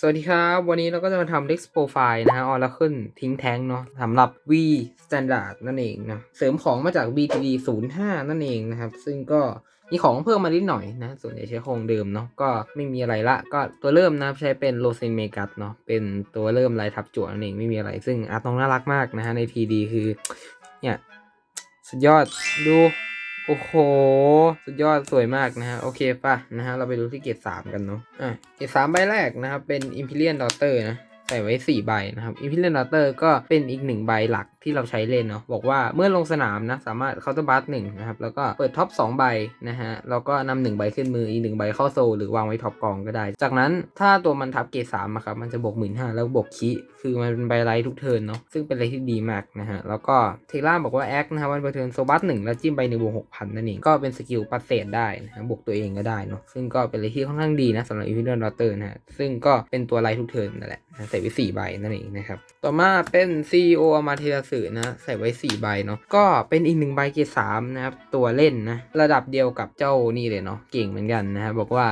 สวัสดีครับ วันนี้เราก็จะมาทำ Dex Profile นะฮะ Oracle ทิ้งแท้งเนาะสำหรับ V Standard นั่นเองนะเสริมของมาจาก BTD 05 นั่นเองนะครับ ซึ่งก็มีของเพิ่มมานิดหน่อยนะ ส่วนใหญ่ใช้โครงเดิมเนาะก็ไม่มีอะไรละ ก็ตัวเริ่มนะใช้เป็น r o s e n m e g a s เนาะเป็นตัวเริ่มลายทับจั่วนั่นเองไม่มีอะไร ซึ่งอาร์ตองน่ารักมากนะฮะใน TD คือเนี่ยสุดยอดดู โอ้โห สุดยอดสวยมากนะฮะ โอเคป่ะนะฮะ เราไปดูที่เกรดสามกันเนาะอะเกรดสามใบแรกนะครับ เป็น Imperial Daughter นะ ใส่ไว้ 4 ใบนะครับ Imperial Daughter ก็เป็นอีกหนึ่งใบหลักที่เราใช้เล่นเนาะบอกว่าเมื่อลงสนามนะ สามารถเคาน์เตอร์บัสหนึ่งนะครับ แล้วก็เปิดท็อป 2 ใบนะฮะ แล้วก็นำหนึ่งใบขึ้นมืออีกหนึ่งใบเข้าโซลหรือวางไว้ท็อปกองก็ได้ จากนั้นถ้าตัวมันทับเกรดสามอะครับ มันจะบวกหมื่นห้าแล้วบวกคีคือมันเป็นใบไลท์ทุกเทิร์นเนาะซึ่งเป็นอะไรที่ดีมากนะฮะแล้วก็เทล่าบอกว่าแอคนะครับวันเปอร์เทิร์นโซบัสหนึ่งแล้วจิ้มใบหนึ่งบวกหกพันนั่นเองก็เป็นสกิลปัดเศษได้นะฮะบวกตัวเองก็ได้เนาะซึ่งก็เป็นอะไรที่ค่อนข้างดีนะสำหรับ Imperial Daughter นะฮะซึ่งก็เป็นตัวไลท์ทุกเทิร์นนั่นแหละส่ไว้สี่ใบนั่นเองนะครับ ต่อมาเป็น CEO อามาเทราสึนะใส่ไว้ 4 ใบเนาะก็เป็นอีกหนึ่งใบเกียร์สามนะครับตัวเล่นนะระดับเดียวกับเจ้านี่เลยเนาะเก่งเหมือนกันนะครับบอกว่า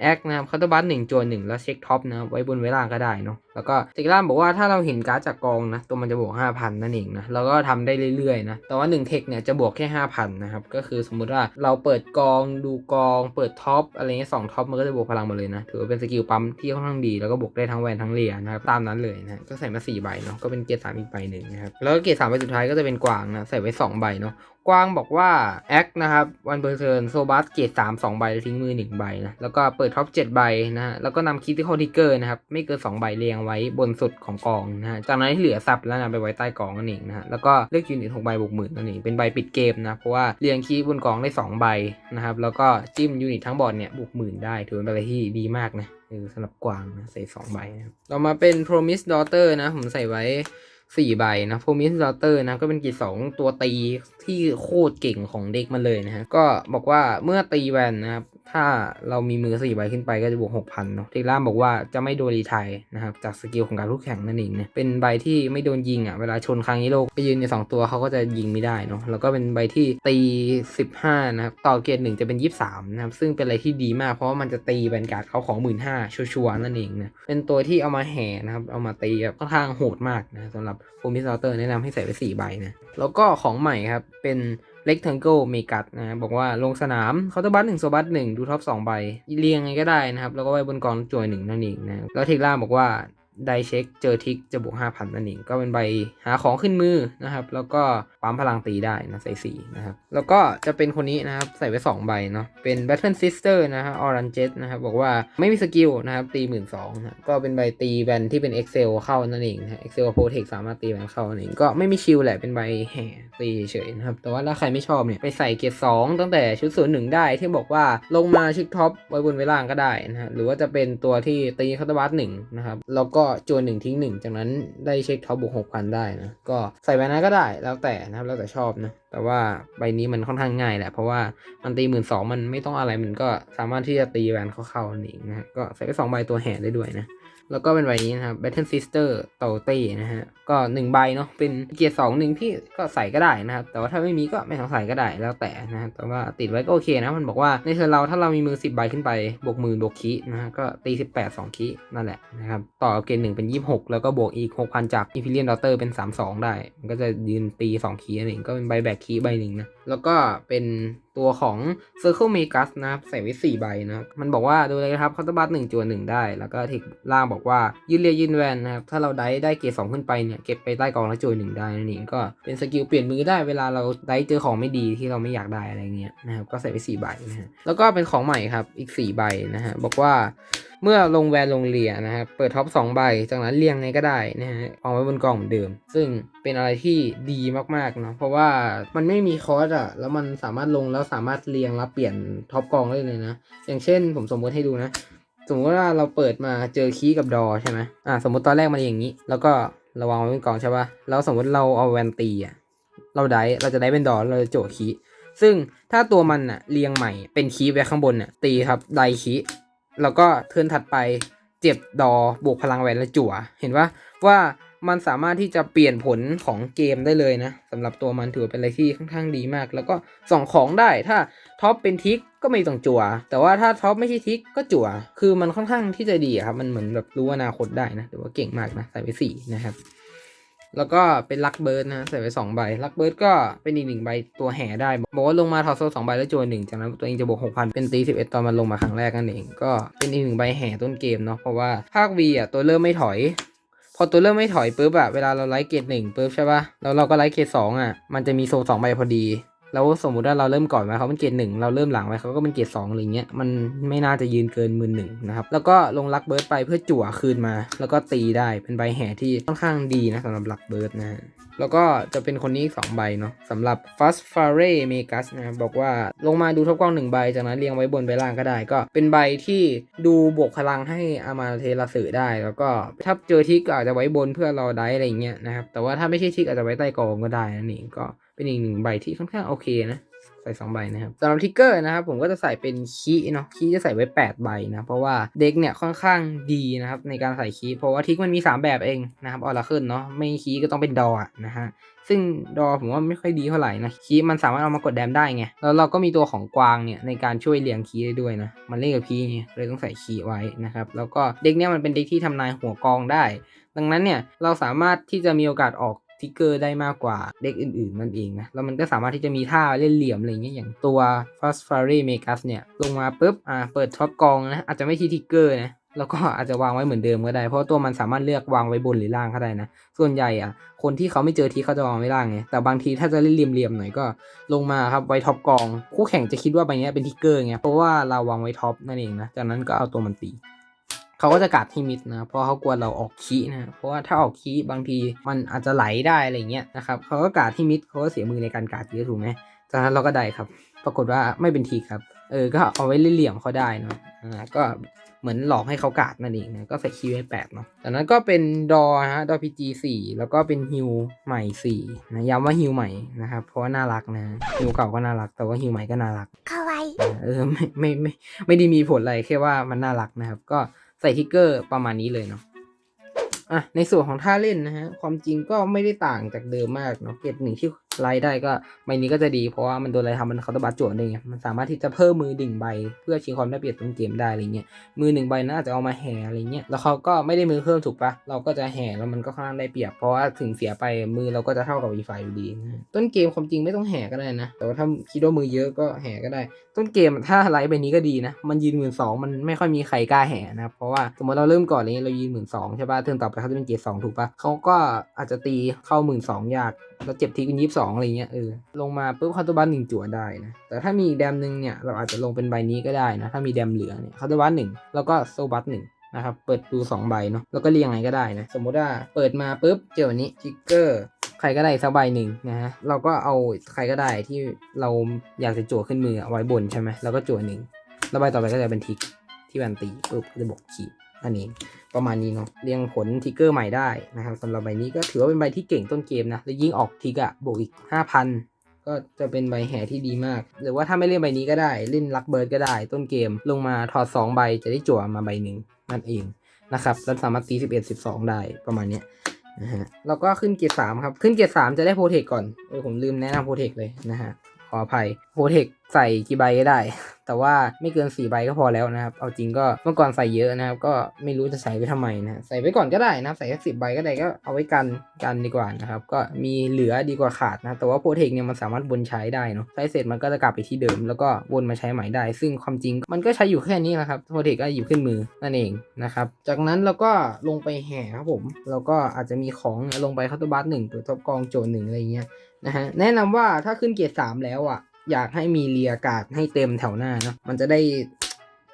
แอคนะครับคาร์ตบัสหนึ่งจวนหนึ่งแล้วเช็คท็อปนะครับไว้บนเวลาก็ได้เนาะแล้วก็เจกล่ามบอกว่าถ้าเราเห็นการ์ดจากกองนะตัวมันจะบวก 5,000 นั่นเองนะแล้วก็ทำได้เรื่อยๆนะแต่ว่า1เทคเนี่ยจะบวกแค่ 5,000 นะครับ ก็คือสมมุติว่าเราเปิดกองดูกองเปิดท็อปอะไรเงี้ยสองท็อปมันก็จะบวกพลังหมดเลยนะถือว่าเป็นสกิลปั๊มที่ค่อนข้างดีแล้วก็บวกได้ทั้งแวนทั้งเลียนะครับตามนั้นเลยนะก็ใส่มา4ใบเนาะก็เป็นเกรดสามอีกใบหนึ่งนะครับแล้วก็เกรดสามใบสุดท้ายก็จะเป็นกวางนะใส่ไว้สองใบเนาะ กวางบอกว่าแอคนะครับวันเบอร์เทิร์นโซบัสเกรดสามสองใบทิ้งมือหนึ่งใบนะแล้วก็เปิดท็อปเจ็ดใบนะฮะแล้วก็นำคิดที่คอทิเกอร์นะครับไม่เกินสองใบเรียงไว้บนสุดของกองนะฮะจากนั้นที่เหลือสับแล้วนำไปไว้ใต้กองนั่นเองนะฮะแล้วก็เลือกยูนิตหกใบบวกหมื่นนั่นเองเป็นใบปิดเกมนะเพราะว่าเรียงคีย์บนกองได้สองใบนะครับแล้วก็จิ้มยูนิตทั้งบอร์ดเนี่ยบวกหมื่นได้ถือเป็นอะไรที่ดีมากนะเออสำหรับกวางนะใส่สองใบนะครับต่อมาเป็น promise daughter นะผมใส่ไว้ สี่ใบนะโฟมิสดอเตอร์นะก็เป็นกีสองตัวตีที่โคตรเก่งของเด็กมันเลยนะฮะก็บอกว่าเมื่อตีแวนนะครับ ถ้าเรามีมือสี่ใบขึ้นไปก็จะบวกหกพันเนาะเทล่ามบอกว่าจะไม่โดนรีไทยนะครับจากสกิลของการลูกแข่งนั่นเองเนะเป็นใบที่ไม่โดนยิงอะเวลาชนครั้งนี้โลกไปยืนในสองตัวเขาก็จะยิงไม่ได้เนาะแล้วก็เป็นใบที่ตีสิบห้านะครับต่อเกรดหนึ่งจะเป็นยี่สามนะครับซึ่งเป็นอะไรที่ดีมากเพราะมันจะตีแวนการ์ดเขาของหมื่นห้าชัวร์นั่นเองนะเป็นตัวที่เอามาแห่นะครับเอามาตีแบบค่อนข้างโหดมากนะสำหรับโฟมิสเตอร์แนะนำให้ใส่ไป4ใบนะแล้วก็ของใหม่ครับเป็น Rectangle m e g a นะบอกว่าลงสนามเคาน์เตอร์บัตหนึ่งโซบัตหนึ่งดูท็อปสองใบเรียงไงก็ได้นะครับ แล้วก็ไว้บนกองจวยหนึ่งนั่นเองนะแล้วเทคล่าบอกว่า ไดเช็คเจอทิกจะบวก5,000นั่นเองก็เป็นใบหาของขึ้นมือนะครับ แล้วก็ปั๊มพลังตีได้นะใส่สีนะครับ แล้วก็จะเป็นคนนี้นะครับ ใส่ไว้ 2 ใบเนาะเป็น Battle Sister นะฮะ Orange Jet นะครับ บอกว่าไม่มีสกิลนะครับ ตี1 2ื่นนะก็เป็นใบตีแบนที่เป็น Excel เข้านั่นเองนะ Excel กับ Protect สามารถตีแบนเข้านั่นเองก็ไม่มีชิลแหละเป็นใบแห่ตีเฉยนะครับ แต่ว่าถ้าใครไม่ชอบเนี่ยไปใส่เกียร์สองตั้งแต่ชุดศูนย์หนึ่งได้ที่บอกว่าลงมาชุดท็อปไว้บนเวลางก็ได้นะฮะหรือว่าจะเป็นตัวที่ตีคาตาบัสหนึ่งนะครับแล้วก็จวนหนึ่งทิ้งหนึ่งจากนั้นได้เช็คท็อปบวกหกพันได้นะ ก็ใส่ใบนั้นก็ได้แล้วแต่นะครับแล้วแต่ชอบนะ แต่ว่าใบนี้มันค่อนข้างง่ายแหละ เพราะว่ามันตีหมื่นสองมันไม่ต้องอะไรมันก็สามารถที่จะตีแวนเข้าๆนั่นเองนะฮะก็ใส่ไปสองใบตัวแห่ได้ด้วยนะ แล้วก็เป็นใบนี้นะครับ Battle Sister เตาเต้นะฮะ ก็หนึ่งใบเนาะ เป็นเกียร์สองหนึ่งที่ก็ใส่ก็ได้นะครับ แต่ว่าถ้าไม่มีก็ไม่ต้องใส่ก็ได้แล้วแต่นะฮะแต่ว่าติดไว้ก็โอเคนะ มันบอกว่าในเธอเราถ้าเรามีมือ 10 ใบขึ้นไปบวกหมื่นบวกคีนะฮะ ก็ตี 18 2คีนั่นแหละนะครับ ต่อเกณฑ์หนึ่งเป็น 26 แล้วก็บวกอีก 6,000 จาก Imperial Daughter เป็น 32 ได้ มันก็จะยืนตี2คีนั่นเองก็เป็นใบแบกคีใบหนึ่งนะ แล้วก็เป็นตัวของ Circle Megas นะครับใส่ไว้4ใบนะครับ มันบอกว่าดูเลยครับคาร์ตบัสหนึ่งจวนหนึ่งได้ แล้วก็ทิกล่างบอกว่ายืนเรียยืนแวนนะครับ ถ้าเราได้ได้เกรดสองขึ้นไปเนี่ยเก็บไปใต้กองแล้วจวนหนึ่งได้นั่นเองก็เป็นสกิลเปลี่ยนมือได้เวลาเราได้เจอของไม่ดีที่เราไม่อยากได้อะไรเงี้ยนะครับก็ใส่ไป4ใบนะฮะแล้วก็เป็นของใหม่ครับอีก4ใบนะฮะบอกว่า เมื่อลงแวนลงเลียนะครับ เปิดท็อป2ใบ จากนั้นเรียงไงก็ได้นะฮะเอาไว้บนกล่องเหมือนเดิม ซึ่งเป็นอะไรที่ดีมากๆเนาะ เพราะว่ามันไม่มีคอร์สอะแล้วมันสามารถลงแล้วสามารถเรียงแล้วเปลี่ยนท็อปกองได้เลยนะ อย่างเช่น ผมสมมติให้ดูนะ สมมติว่าเราเปิดมาเจอคีกับดอใช่ไหมอ่าสมมติตอนแรกมันอย่างนี้ แล้วก็เราวางไว้บนกล่องใช่ปะแล้วสมมติเราเอาแวนตีอะเราได้ เราจะได้เป็นดอเราจะโจคีซึ่งถ้าตัวมันอะเรียงใหม่เป็นคีไว้ข้างบนอะตีครับไดคี แล้วก็เทิร์นถัดไปเจ็บดอบวกพลังแหวนและจั่ว เห็นว่าว่ามันสามารถที่จะเปลี่ยนผลของเกมได้เลยนะสำหรับตัวมันถือเป็นอะไรที่ค่อนข้างดีมาก แล้วก็ส่องของได้ถ้าท็อปเป็นทิกก็ไม่ต้องจั่ว แต่ว่าถ้าท็อปไม่ใช่ทิกก็จั่ว คือมันค่อนข้างที่จะดีครับ มันเหมือนแบบรู้อนาคตได้นะถือว่าเก่งมากนะใส่ไปสี่นะครับ แล้วก็เป็นลักเบิร์ดนะใส่ไปสองใบลักเบิร์ดก็เป็นอีกหนึ่งใบตัวแห่ได้บอกว่าลงมาทอโซสองใบแล้วจูนหนึ่งจากนั้นตัวเองจะบวกหกพันเป็นตีสิบเอ็ดตอนมันลงมาครั้งแรกนั่นเอง ก็เป็นอีกหนึ่งใบแห่ต้นเกมเนาะเพราะว่าภาควีอะตัวเริ่มไม่ถอย พอตัวเริ่มไม่ถอยปุ๊บอะเวลาเราไลท์เกตหนึ่งปุ๊บใช่ปะแล้วเราก็ไลท์เกตสองอะมันจะมีโซสองใบพอดี แล้วสมมุติว่าเราเริ่มก่อนไว้เขาเป็นเกตหนึ่งเราเริ่มหลังไว้เขาก็เป็นเกตสองอะไรเงี้ยมันไม่น่าจะยืนเกินหมื่นหนึ่งนะครับแล้วก็ลงลักเบิร์ดไปเพื่อจั่วคืนมา แล้วก็ตีได้เป็นใบแห่ที่ค่อนข้างดีนะสำหรับลักเบิร์ดนะฮะแล้วก็จะเป็นคนนี้อีกสองใบเนาะสำหรับ Fast f a r e m e g a s นะบอกว่าลงมาดูท็อปกล้องหนึ่งใบ จากนั้นเรียงไว้บนใบล่างก็ได้ ก็เป็นใบที่ดูบวกพลังให้อามาเทราสึได้ แล้วก็ถ้าเจอทิกอาจจะไว้บนเพื่อรอได้อะไรเงี้ยนะครับแต่ว่าถ้าไม่ใช่ทิกอาจจะไว้ใต้กองก็ได้นั่นเองก็ เป็นอีกหนึ่งใบที่ค่อนข้างโอเคนะ ใส่2ใบนะครับสำหรับทิกเกอร์นะครับผมก็จะใส่เป็นคีเนาะคีจะใส่ไว้ 8 ใบนะ เพราะว่าเด็กเนี่ยค่อนข้างดีนะครับในการใส่คีเพราะว่าทิกมันมี 3 แบบเองนะครับออร่าเคิลเนาะไม่คีก็ต้องเป็นดออะนะฮะซึ่งดอผมว่าไม่ค่อยดีเท่าไหร่นะคีมันสามารถเอามากดแดมได้ไงแล้วเราก็มีตัวของกวางเนี่ยในการช่วยเรียงคีได้ด้วยนะมันเล่นกับพีเนี่ยเลยต้องใส่คีไว้นะครับแล้วก็เด็กเนี่ยมันเป็นเด็กที่ทำนายหัวกองได้ ดังนั้นเนี่ยเราสามารถที่จะมีโอกาสออก ทิกเกอร์ได้มากกว่าเด็กอื่นๆนั่นเองนะ แล้วมันก็สามารถที่จะมีท่าเล่นเหลี่ยมอะไรเงี้ยอย่างตัว Fast f a r y m e g a s เนี่ย ลงมาปุ๊บอ่าเปิดท็อปกองนะ อาจจะไม่ที่ทิกเกอร์นะแล้วก็อาจจะวางไว้เหมือนเดิมก็ได้ เพราะตัวมันสามารถเลือกวางไว้บนหรือล่างก็ได้นะ ส่วนใหญ่อะ คนที่เขาไม่เจอทีเขาจะวางไว้ล่างไง แต่บางทีถ้าจะเล่นเหลี่ยมๆหน่อยก็ลงมาครับไว้ท็อปกอง คู่แข่งจะคิดว่าใบเนี้ยเป็นทิกเกอร์ไง เพราะว่าเราวางไว้ท็อปนั่นเองนะ จากนั้นก็เอาตัวมันตี เขาก็จะกัดที่มิดนะเพราะเขากลัวเราออกขี้นะเพราะว่าถ้าออกขี้บางทีมันอาจจะไหลได้อะไรเงี้ยนะครับเขาก็กัดที่มิดเขาก็เสียมือในการกัดเยอะถูกไหมจากนั้นเราก็ได้ครับ ปรากฏว่าไม่เป็นทีครับเออก็เอาไว้เหลี่ยมเขาได้นะอ่าก็เหมือนหลอกให้เขากาดนั่นเองนะก็ใส่คีย์ไว้แปดเนาะจากนั้นก็เป็นดอฮะดอพีจีสี่แล้วก็เป็นฮิวใหม่สี่นะย้ำว่าฮิวใหม่นะครับเพราะว่าน่ารักนะฮิวเก่าก็น่ารักแต่ว่าฮิวใหม่ก็น่ารักคาไวาเออไม่ไม่ไม่ไม่ได้มีผลอะไรแค่ว่ามันน่ารักนะครับก็ ใส่ทิกเกอร์ประมาณนี้เลยเนาะอะในส่วนของท่าเล่นนะฮะความจริงก็ไม่ได้ต่างจากเดิมมากเนาะเกตหนึ่งที่ไลท์ได้ก็ใบนี้ก็จะดีเพราะว่ามันโดนอะไรทำมันเคาน์เตอร์บัตจวดได้ไงมันสามารถที่จะเพิ่มมือดิ่งใบ เพื่อชิงความได้เปรียบต้นเกมได้อะไรเงี้ยมือหนึ่งใบน่าจะเอามาแห่อะไรเงี้ยแล้วเขาก็ไม่ได้มือเพิ่มถูกปะเราก็จะแห่แล้วมันก็ค่อนข้างได้เปรียบเพราะว่าถึงเสียไปมือเราก็จะเท่ากับอีไฟอยู่ดีต้นเกมความจริงไม่ต้องแห่ก็ได้นะ แต่ว่าถ้าคิดว่ามือเยอะก็แห่ก็ได้ ต้นเกมถ้าไลท์ใบนี้ก็ดีนะ มันยืนหมื่นสองมันไม่ค่อยมีใครกล้าแห่นะเพราะว่าสมมติเราเริ่มก่อนเงี้ยเรายืนหมื่นสองใช่ปะเทิร์นต่อไปเขาจะเป็นเกรดสองถูกปะเขาก็อาจจะตีเข้าหมื่นสองยากแล้วเจ็บทีเป็นยี่สิบสองอะไรเงี้ยเออลงมาปุ๊บคาตบันหนึ่งจั่วได้นะแต่ถ้ามีอีกแดมหนึ่งเนี่ยเราอาจจะลงเป็นใบนี้ก็ได้นะถ้ามีแดมเหลือเนี่ยคาตบันหนึ่งแล้วก็โซบัสหนึ่งนะครับเปิดดูสองใบเนาะแล้วก็เรียงไงก็ได้นะสมมุติว่าเปิดมาปุ๊บเจอวันนี้ทิกเกอร์ใครก็ได้สักใบหนึ่งนะฮะเราก็เอาใครก็ได้ที่เราอยากจะจั่วขึ้นมือไว้บนใช่ไหมแล้วก็จั่วหนึ่งแล้วใบต่อไปก็จะเป็นทิกที่แวนตีปุ๊บก็จะบอกขีด อันนี้ประมาณนี้เนาะเรียงผลทิกเกอร์ใหม่ได้นะครับสำหรับใบนี้ก็ถือว่าเป็นใบที่เก่งต้นเกมนะแล้วยิ่งออกทิกอะบวกอีก 5,000 ก็จะเป็นใบแห่ที่ดีมาก หรือว่าถ้าไม่เล่นใบนี้ก็ได้เล่นลักเบิร์ดก็ได้ ต้นเกมลงมาถอด 2 ใบจะได้จั่วมาใบหนึ่งนั่นเองนะครับแล้วสามารถตี11 12 ได้ประมาณนี้นะฮะแล้วก็ขึ้นเกียร์สามครับขึ้นเกียร์สามจะได้โปรเทคก่อนเออผมลืมแนะนำโปรเทคเลยนะฮะขออภัยโปรเทค ใส่กี่ใบก็ได้ แต่ว่าไม่เกิน 4 ใบก็พอแล้วนะครับ เอาจริงก็เมื่อก่อนใส่เยอะนะครับ ก็ไม่รู้จะใส่ไปทำไมนะใส่ไว้ก่อนก็ได้นะใส่แค่สิบใบก็ได้ก็เอาไว้กันกันดีกว่านะครับ ก็มีเหลือดีกว่าขาดนะแต่ว่าโปรเทคเนี่ยมันสามารถวนใช้ได้เนาะใช้เสร็จมันก็จะกลับไปที่เดิม แล้วก็วนมาใช้ใหม่ได้ ซึ่งความจริงมันก็ใช้อยู่แค่นี้แหละครับโปรเทคก็อยู่ขึ้นมือนั่นเองนะครับจากนั้นเราก็ลงไปแห่ครับผมแล้วก็อาจจะมีของลงไปคัตเตอร์บัสหนึ่งตัวท็อปกองโจนหนึ่งอะไรเงี้ยนะฮะแนะนำว่าถ้าขึ้นเกียร์สามแล้วอะ อยากให้มีเรียกาดให้เต็มแถวหน้าเนาะมันจะได้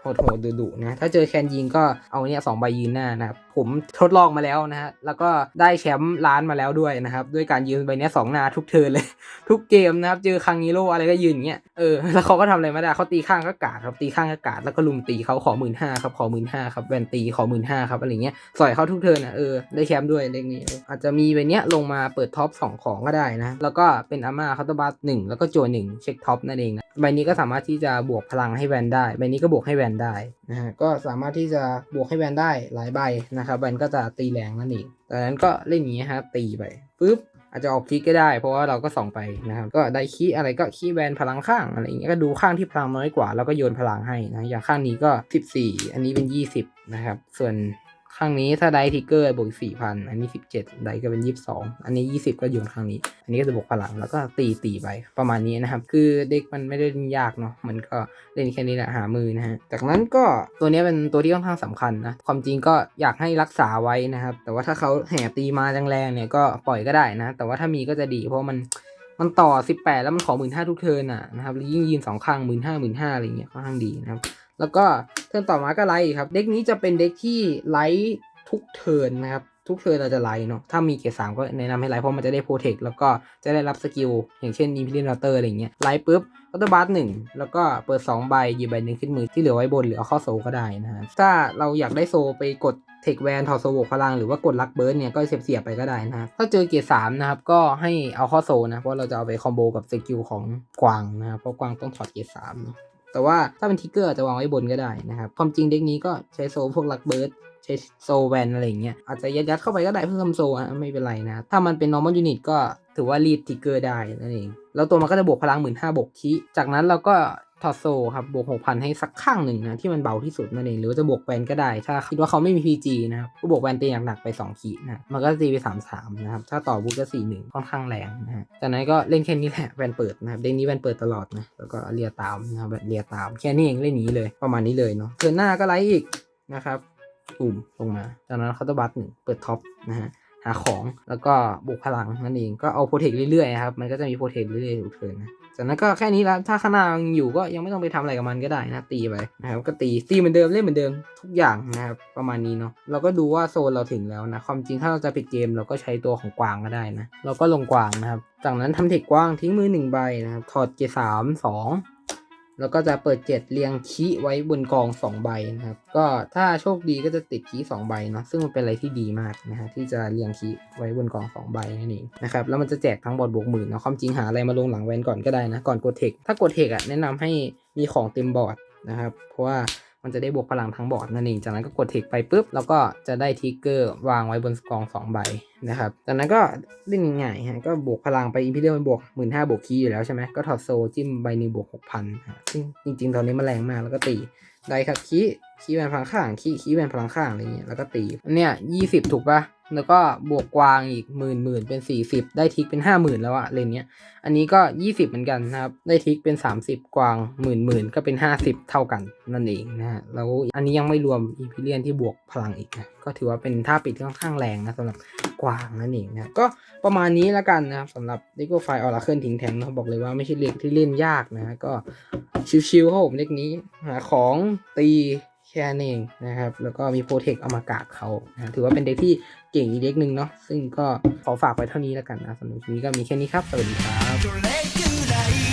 โหดโหดดุดุๆนะถ้าเจอแคนยิงก็เอาเนี่ยสองใบยืนหน้านะครับ ผมทดลองมาแล้วนะฮะแล้วก็ได้แชมป์ร้านมาแล้วด้วยนะครับ ด้วยการยืนใบเนี้ยสองนาทุกเทิร์นเลย ทุกเกมนะครับ เจอคังนิโร่อะไรก็ยืนอย่างเงี้ยเออแล้วเขาก็ทำอะไรไม่ได้เขาตีข้างก็กาดครับตีข้างก็กาดแล้วก็ลุมตีเขาขอหมื่นห้าครับขอหมื่นห้าครับแวนตีขอหมื่นห้าครับอะไรเงี้ยสอยเขาทุกเทิร์นอะเออได้แชมป์ด้วยเลขนี้อาจจะมีใบเนี้ยลงมาเปิดท็อปสองของก็ได้นะแล้วก็เป็นอาม่าคาตบัสหนึ่งแล้วก็โจหนึ่งเช็คท็อปนั่นเองนะใบนี้ก็สามารถที่จะบวกพลังให้แวนได้ใบนี้ก็บวกให้แวนนได้นะฮะก็สามารถที่จะบวกให้แวนได้หลายใบนะครับแวนก็จะตีแรงนั่นเองดังนั้นก็เล่นอย่างนี้ฮะตีไปปุ๊บอาจจะออกคลิกก็ได้ เพราะว่าเราก็ส่องไปนะครับ ก็ได้คีอะไรก็คีแบนพลังข้างอะไรอย่างเงี้ยก็ดูข้างที่พลังน้อยกว่า แล้วก็โยนพลังให้นะอย่างข้างนี้ก็ 14 อันนี้เป็น 20 นะครับ ส่วน ข้างนี้ถ้าได้ทิกเกอร์บวกสี่พันอันนี้17ได้ก็เป็น22อันนี้20ก็โยนข้างนี้ อันนี้ก็จะบวกพลังแล้วก็ตีตีไปประมาณนี้นะครับ คือเด็กมันไม่ได้ยากเนาะมันก็เล่นแค่นี้แหละหามือนะฮะจากนั้นก็ตัวนี้เป็นตัวที่ค่อนข้างสำคัญนะความจริงก็อยากให้รักษาไว้นะครับ แต่ว่าถ้าเขาแห่ตีมาแรงๆเนี่ยก็ปล่อยก็ได้นะ แต่ว่าถ้ามีก็จะดีเพราะมันมันต่อ 18 แล้วมันขอ 1 5ื่นทุกเทินอะนะครับ แล้วยิ่งยืนสองข้าง 1 5 0 0 0 1 5 0 0 0อะไรเงี้ยค่อนข้างดีนะครับ แล้วก็เทิร์นต่อมาก็ไลท์ครับ เด็กนี้จะเป็นเด็กที่ไลท์ทุกเทิร์นนะครับ ทุกเทิร์นเราจะไลท์เนาะ ถ้ามีเกรดสามก็แนะนำให้ไลท์เพราะมันจะได้โปรเทคแล้วก็จะได้รับสกิล อย่างเช่นอิมพีเรียนเตอร์อะไรเงี้ย ไลท์ปุ๊บก็ตบัสหนึ่งแล้วก็เปิด 2 ใบยิบใบหนึ่งขึ้นมือที่เหลือไว้บนหรือเอาเข้าโซก็ได้นะฮะ ถ้าเราอยากได้โซไปกดเทคแวนถอดโซบวกพลังหรือว่ากดลักเบิร์ดเนี่ยก็เสียบเสียบไปก็ได้นะครับถ้าเจอเกียร์สามนะครับก็ให้เอาข้อโซนะ เพราะเราจะเอาไปคอมโบกับสกิลของกวางนะครับเพราะกวางต้องถอดเกียร์สามเนาะ แต่ว่าถ้าเป็นทิกเกอร์อาจจะวางไว้บนก็ได้นะครับ ความจริงเด็กนี้ก็ใช้โซพวกลักเบิร์ดใช้โซแวนอะไรเงี้ยอาจจะยัดยัดเข้าไปก็ได้เพื่อทำโซอะไม่เป็นไรนะ ถ้ามันเป็น normal unit ก็ถือว่ารีดทิกเกอร์ได้นั่นเอง แล้วตัวมันก็จะบวกพลังหมื่นห้าบวกคีจากนั้นเราก็ ถอโซครับบวกหกพันให้สักข้างหนึ่งนะที่มันเบาที่สุดนั่นเองหรือจะบวกแวนก็ได้ถ้าคิดว่าเขาไม่มี PG นะครับก็บวกแวนตีหนักๆไป 2 ขีดนะมันก็ตีไป 3 3 นะครับ ถ้าต่อบุกก็ 4 1 ค่อนข้างแรงนะฮะจากนั้นก็เล่นแค่นี้แหละแวนเปิดนะครับเด้งนี้แวนเปิดตลอดนะแล้วก็เลียตามนะครับแบบเลียตามแค่นี้เองเล่นนี้เลยประมาณนี้เลยเนาะเทิร์นหน้าก็ไลท์อีกนะครับปุ่มลงมาจากนั้นเขาจะบัตหนึ่งเปิดท็อปนะฮะหาของแล้วก็บุกพลังนั่นเองก็เอาโปรเทคเรื่อยๆครับมันก็จะมีโปรเทคเรื่อยๆทุกเทิร์นนะ จากนั้นก็แค่นี้แล้วถ้าข้างหน้ายังอยู่ก็ยังไม่ต้องไปทำอะไรกับมันก็ได้นะตีไปนะครับก็ตีตีเหมือนเดิมเล่นเหมือนเดิมทุกอย่างนะครับประมาณนี้เนาะเราก็ดูว่าโซนเราถึงแล้วนะความจริงถ้าเราจะปิดเกมเราก็ใช้ตัวของกวางก็ได้นะเราก็ลงกวางนะครับจากนั้นทำเทคกว้างทิ้งมือหนึ่งใบนะครับถอดเกสามสอง แล้วก็จะเปิดเจ็ดเรียงคีไว้บนกองสองใบนะครับ ก็ถ้าโชคดีก็จะติดคีสองใบเนาะซึ่งมันเป็นอะไรที่ดีมากนะฮะที่จะเรียงคีไว้บนกองสองใบนั่นเองนะครับแล้วมันจะแจกทั้งบอดบวกหมื่นเนาะความจริงหาอะไรมาลงหลังแวนก่อนก็ได้นะก่อนกดเทคถ้ากดเทคอะแนะนำให้มีของเต็มบอร์ดนะครับเพราะว่า มันจะได้บวกพลังทั้งบอร์ดนั่นเอง จากนั้นก็กดเทคไปปุ๊บ แล้วก็จะได้ทิกเกอร์วางไว้บนกองสองใบนะครับ จากนั้นก็เล่นง่ายๆฮะ ก็บวกพลังไปอิมพีเรียลมันบวกหมื่นห้าบวกคีอยู่แล้วใช่ไหมก็ถอดโซจิ้มใบนี้บวกหกพันซึ่งจริง ๆ ตอนนี้มันแรงมากแล้วก็ตีได้ครับคีคีแวนพลังข้างคีคีแวนพลังข้างอะไรเงี้ยแล้วก็ตีอันเนี่ยยี่สิบถูกปะ แล้วก็บวกกวางอีกหมื่นหมื่นเป็นสี่สิบได้ทิกเป็นห้าหมื่นแล้วอะเลนเนี้ย อันนี้ก็ 20 เหมือนกันนะครับ ได้ทิกเป็น 30 กวางหมื่นหมื่นก็เป็น 50 เท่ากันนั่นเองนะฮะแล้วอันนี้ยังไม่รวมอีพิเลียนที่บวกพลังอีกนะก็ถือว่าเป็นท่าปิดที่ค่อนข้างแรงนะสำหรับกวางนั่นเองนะก็ประมาณนี้แล้วกันนะครับสำหรับ l e g o f i ออราเคิลทิ้งแทงนะบอกเลยว่าไม่ใช่เล็กที่เล่นยากนะฮะก็ชิวๆครับผมเล็กนี้หาของตี แค่นั้นเองนะครับ แล้วก็มีโปรเทคเอามากากเขานะถือว่าเป็นเด็กที่เก่งอีกเด็กหนึ่งเนาะซึ่งก็ขอฝากไว้เท่านี้แล้วกันนะสำหรับคลิปนี้ก็มีแค่นี้ครับ สวัสดีครับ